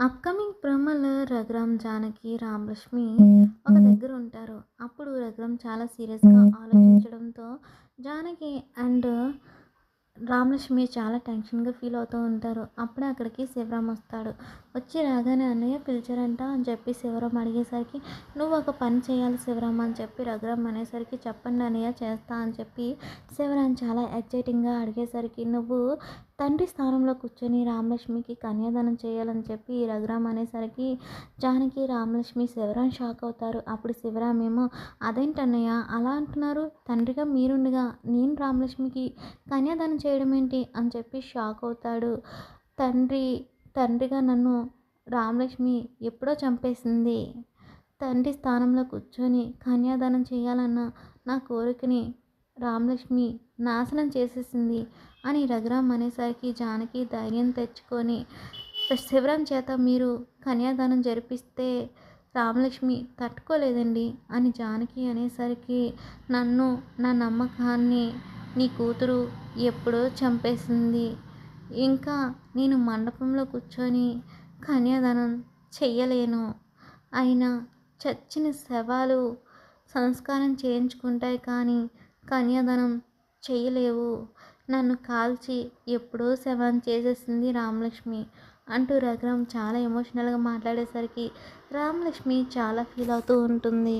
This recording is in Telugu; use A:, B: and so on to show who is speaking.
A: అప్కమింగ్ ప్రోమోలో రఘురామ్ జానకి రామలక్ష్మి ఒక దగ్గర ఉంటారు అప్పుడు రఘురామ్ చాలా సీరియస్గా ఆలోచించడంతో జానకి అండ్ రామలక్ష్మి చాలా టెన్షన్గా ఫీల్ అవుతూ ఉంటారు. అప్పుడే అక్కడికి శివరామ్ వస్తాడు. వచ్చి రాగానే అన్నయ్య పిలిచారంట అని చెప్పి శివరామ్ అడిగేసరికి నువ్వు ఒక పని చేయాలి శివరామ్ అని చెప్పి రఘురామ్ అనేసరికి చెప్పండి అన్నయ్య చేస్తా అని చెప్పి శివరామ్ చాలా ఎక్సైటింగ్గా అడిగేసరికి నువ్వు తండ్రి స్థానంలో కూర్చొని రామలక్ష్మికి కన్యాదానం చేయాలని చెప్పి రఘురామ్ అనేసరికి జానకి రామలక్ష్మి శివరాం షాక్ అవుతారు. అప్పుడు శివరాం ఏమో అదేంటన్నయ్య అలా అంటున్నారు? తండ్రిగా మీరుండగా నేను రామలక్ష్మికి కన్యాదానం చేయడం ఏంటి అని చెప్పి షాక్ అవుతాడు. తండ్రి తండ్రిగా నన్ను రామలక్ష్మి ఎప్పుడో చంపేసింది. తండ్రి స్థానంలో కూర్చొని కన్యాదానం చేయాలన్న నా కోరికని రామలక్ష్మి నాశనం చేసేసింది అని రఘురామ్ అనేసరికి జానకి ధైర్యం తెచ్చుకొని శివరాం చేత మీరు కన్యాదానం జరిపిస్తే రామలక్ష్మి తట్టుకోలేదండి అని జానకి అనేసరికి నన్ను నా నమ్మకాన్ని నీ కూతురు ఎప్పుడో చంపేసింది. ఇంకా నేను మండపంలో కూర్చొని కన్యాదానం చెయ్యలేను. అయినా చచ్చిన శవాలు సంస్కారం చేయించుకుంటాయి కానీ కన్యాదానం చేయలేవు నన్ను కాల్చి ఎప్పుడో శవం చేసేసింది రామలక్ష్మి అంటూ రఘురామ్ చాలా ఎమోషనల్గా మాట్లాడేసరికి రామలక్ష్మి చాలా ఫీల్ అవుతూ ఉంటుంది.